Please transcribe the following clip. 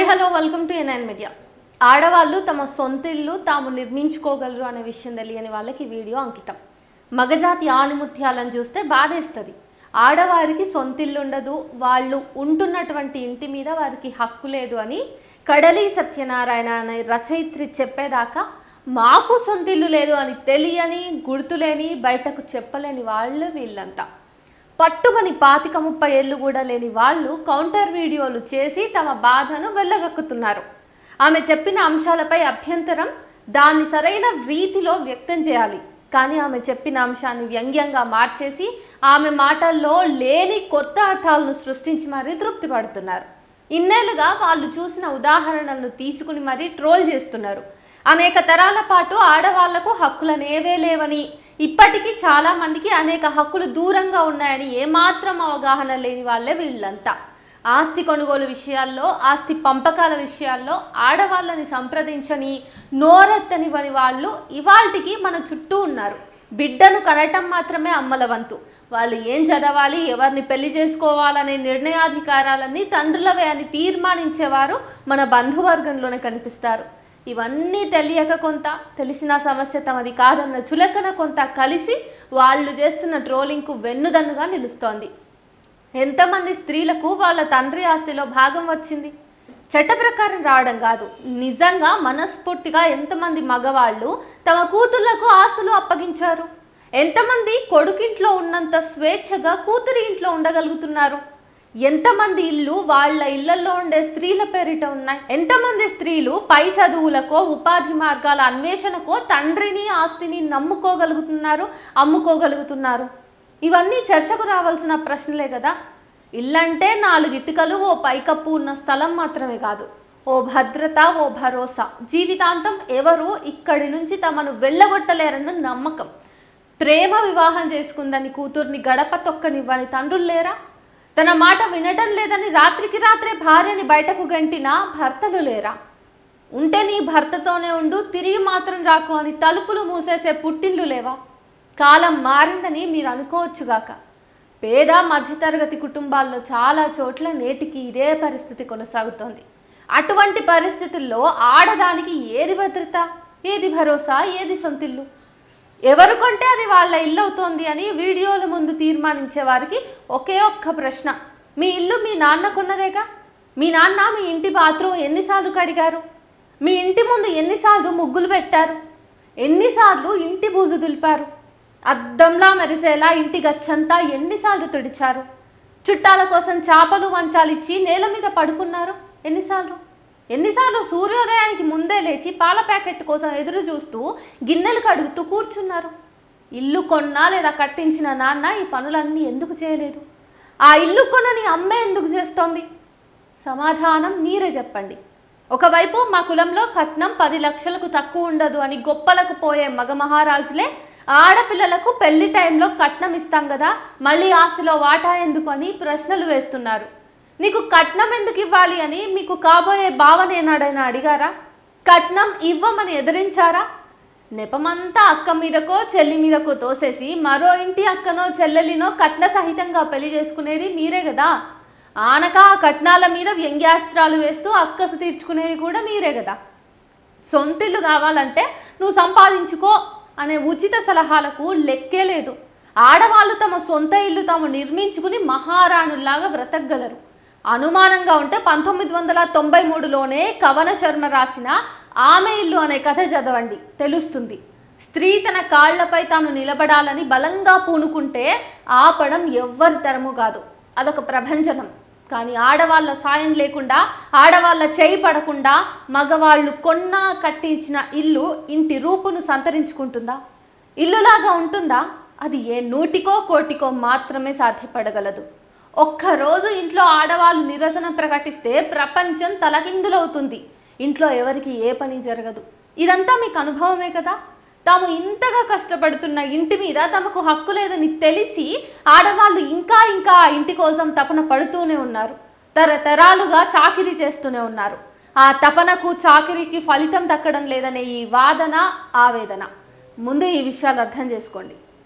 Hi hello welcome to NIN media. ఆడవాళ్ళు తమ సొంత ఇల్లు తాము నిర్మించుకోగలరు అనే విషయం తెలియని వాళ్ళకి వీడియో అంకితం. మగజాతి ఆణిముత్యాలను చూస్తే బాధేస్తుంది. ఆడవారికి సొంత ఇల్లు ఉండదు వాళ్ళు ఉంటున్నటువంటి ఇంటి మీద వారికి హక్కు లేదు అని కడలి సత్యనారాయణ అనే రచయిత్రి చెప్పేదాకా మాకు సొంత ఇల్లు లేదు అని తెలియని గుర్తులేని బయటకు చెప్పలేని వాళ్ళు వీళ్ళంతా. పట్టుమని పాతిక ముప్పై ఏళ్ళు కూడా లేని వాళ్ళు కౌంటర్ వీడియోలు చేసి తమ బాధను వెళ్ళగక్కుతున్నారు ఆమె చెప్పిన అంశాలపై అభ్యంతరం దాన్ని సరైన రీతిలో వ్యక్తం చేయాలి. కానీ ఆమె చెప్పిన అంశాన్ని వ్యంగ్యంగా మార్చేసి ఆమె మాటల్లో లేని కొత్త అర్థాలను సృష్టించి మరీ తృప్తి పడుతున్నారు ఇన్నేళ్ళుగా వాళ్ళు చూసిన ఉదాహరణలను తీసుకుని మరీ ట్రోల్ చేస్తున్నారు. అనేక తరాల పాటు ఆడవాళ్ళకు హక్కులనేవే లేవని ఇప్పటికీ చాలా మందికి అనేక హక్కులు దూరంగా ఉన్నాయని ఏమాత్రం అవగాహన లేని వాళ్ళే వీళ్ళంతా. ఆస్తి కొనుగోలు విషయాల్లో ఆస్తి పంపకాల విషయాల్లో ఆడవాళ్ళని సంప్రదించని నోరెత్తనివని వాళ్ళు ఇవాల్టికి మన చుట్టూ ఉన్నారు. బిడ్డను కనటం మాత్రమే అమ్మల వంతు. వాళ్ళు ఏం చదవాలి ఎవరిని పెళ్ళి చేసుకోవాలనే నిర్ణయాధికారాలన్నీ తండ్రులవే అని తీర్మానించేవారు మన బంధువర్గంలోనే కనిపిస్తారు. ఇవన్నీ తెలియక కొంత తెలిసిన సమస్య తమది కాదన్న చులకన కొంత కలిసి వాళ్ళు చేస్తున్న ట్రోలింగ్కు వెన్నుదన్నుగా నిలుస్తోంది. ఎంతమంది స్త్రీలకు వాళ్ళ తండ్రి ఆస్తిలో భాగం వచ్చింది? చట్ట ప్రకారం రావడం కాదు. నిజంగా మనస్ఫూర్తిగా ఎంతమంది మగవాళ్ళు తమ కూతుళ్ళకు ఆస్తులు అప్పగించారు? ఎంతమంది కొడుకింట్లో ఉన్నంత స్వేచ్ఛగా కూతురి ఇంట్లో ఉండగలుగుతున్నారు? ఎంతమంది ఇల్లు వాళ్ళ ఇళ్ళలో ఉండే స్త్రీల పేరిట ఉన్నాయి? ఎంతమంది స్త్రీలు పై చదువులకో ఉపాధి మార్గాల అన్వేషణకో తండ్రిని ఆస్తిని నమ్ముకోగలుగుతున్నారు అమ్ముకోగలుగుతున్నారు? ఇవన్నీ చర్చకు రావాల్సిన ప్రశ్నలే కదా ఇల్లంటే నాలుగు ఇటుకలు ఓ పైకప్పు ఉన్న స్థలం మాత్రమే కాదు. ఓ భద్రత ఓ భరోసా. జీవితాంతం ఎవరు ఇక్కడి నుంచి తమను వెళ్ళగొట్టలేరన్న నమ్మకం. ప్రేమ వివాహం చేసుకుందని కూతుర్ని గడప తొక్కనివ్వని తండ్రులు లేరా? తన మాట వినటం లేదని రాత్రికి రాత్రే భార్యని బయటకు గంటినా భర్తలు లేరా? ఉంటే నీ భర్తతోనే ఉండు తిరిగి మాత్రం రాకు అని తలుపులు మూసేసే పుట్టిళ్ళు లేవా? కాలం మారిందని మీరు అనుకోవచ్చుగాక పేద మధ్యతరగతి కుటుంబాల్లో చాలా చోట్ల నేటికి ఇదే పరిస్థితి కొనసాగుతోంది. అటువంటి పరిస్థితుల్లో ఆడదానికి ఏది భద్రత ఏది భరోసా ఏది సొంతిల్లు? ఎవరు కొంటే అది వాళ్ళ ఇల్లు అవుతోంది అని వీడియోల ముందు తీర్మానించే వారికి ఒకే ఒక్క ప్రశ్న. మీ ఇల్లు మీ నాన్నకున్నదేగా? మీ నాన్న మీ ఇంటి బాత్రూమ్ ఎన్నిసార్లు కడిగారు? మీ ఇంటి ముందు ఎన్నిసార్లు ముగ్గులు పెట్టారు? ఎన్నిసార్లు ఇంటి బూజు దులిపారు? అద్దంలా మెరిసేలా ఇంటి గచ్చంతా ఎన్నిసార్లు తుడిచారు? చుట్టాల కోసం చేపలు మంచాలు ఇచ్చి నేల మీద పడుకున్నారు? ఎన్నిసార్లు? ఎన్నిసార్లు సూర్యోదయానికి ముందే లేచి పాల ప్యాకెట్ కోసం ఎదురు చూస్తూ గిన్నెలు కడుగుతూ కూర్చున్నారు. ఇల్లు కొన్నా లేదా కట్టించిన నాన్న ఈ పనులన్నీ ఎందుకు చేయలేదు? ఆ ఇల్లు కొనని అమ్మే ఎందుకు చేస్తోంది? సమాధానం మీరే చెప్పండి. ఒకవైపు మా కులంలో కట్నం పది లక్షలకు తక్కువ ఉండదు అని గొప్పలకు పోయే మగ మహారాజులే ఆడపిల్లలకు పెళ్ళి టైంలో కట్నం ఇస్తాం కదా మళ్ళీ ఆస్తిలో వాటా ఎందుకు అని ప్రశ్నలు వేస్తున్నారు. నీకు కట్నం ఎందుకు ఇవ్వాలి అని మీకు కాబోయే భావనేనాడైనా అడిగారా? కట్నం ఇవ్వమని ఎదిరించారా? నెపమంతా అక్క మీదకో చెల్లి మీదకో తోసేసి మరో ఇంటి అక్కనో చెల్లెలినో కట్న సహితంగా పెళ్ళి చేసుకునేది మీరే కదా ఆనక ఆ కట్నాల మీద వ్యంగ్యాస్త్రాలు వేస్తూ అక్కసు తీర్చుకునేది కూడా మీరే కదా సొంతిల్లు కావాలంటే నువ్వు సంపాదించుకో అనే ఉచిత సలహాలకు లెక్కే లేదు. ఆడవాళ్ళు తమ సొంత ఇల్లు తాము నిర్మించుకుని మహారాణుల్లాగా బ్రతకగలరు. అనుమానంగా ఉంటే పంతొమ్మిది వందల తొంభై మూడులోనే కవన శర్మ రాసిన ఆమె ఇల్లు అనే కథ చదవండి. తెలుస్తుంది. స్త్రీ తన కాళ్ళపై తాను నిలబడాలని బలంగా పూనుకుంటే ఆపడం ఎవ్వరి తరము కాదు. అదొక ప్రభంజనం. కానీ ఆడవాళ్ళ సాయం లేకుండా ఆడవాళ్ళ చేయి పడకుండా మగవాళ్ళు కొన్నా కట్టించిన ఇల్లు ఇంటి రూపును సంతరించుకుంటుందా? ఇల్లులాగా ఉంటుందా? అది ఏ నూటికో కోటికో మాత్రమే సాధ్యపడగలదు. ఒక్కరోజు ఇంట్లో ఆడవాళ్ళు నిరసన ప్రకటిస్తే ప్రపంచం తలకిందులవుతుంది. ఇంట్లో ఎవరికి ఏ పని జరగదు. ఇదంతా మీకు అనుభవమే కదా? తాము ఇంతగా కష్టపడుతున్న ఇంటి మీద తమకు హక్కు లేదని తెలిసి ఆడవాళ్ళు ఇంకా ఇంకా ఇంటి కోసం తపన పడుతూనే ఉన్నారు. తరతరాలుగా చాకిరీ చేస్తూనే ఉన్నారు. ఆ తపనకు చాకిరీకి ఫలితం దక్కడం లేదనే ఈ వాదన ఆవేదన. ముందు ఈ విషయాలు అర్థం చేసుకోండి.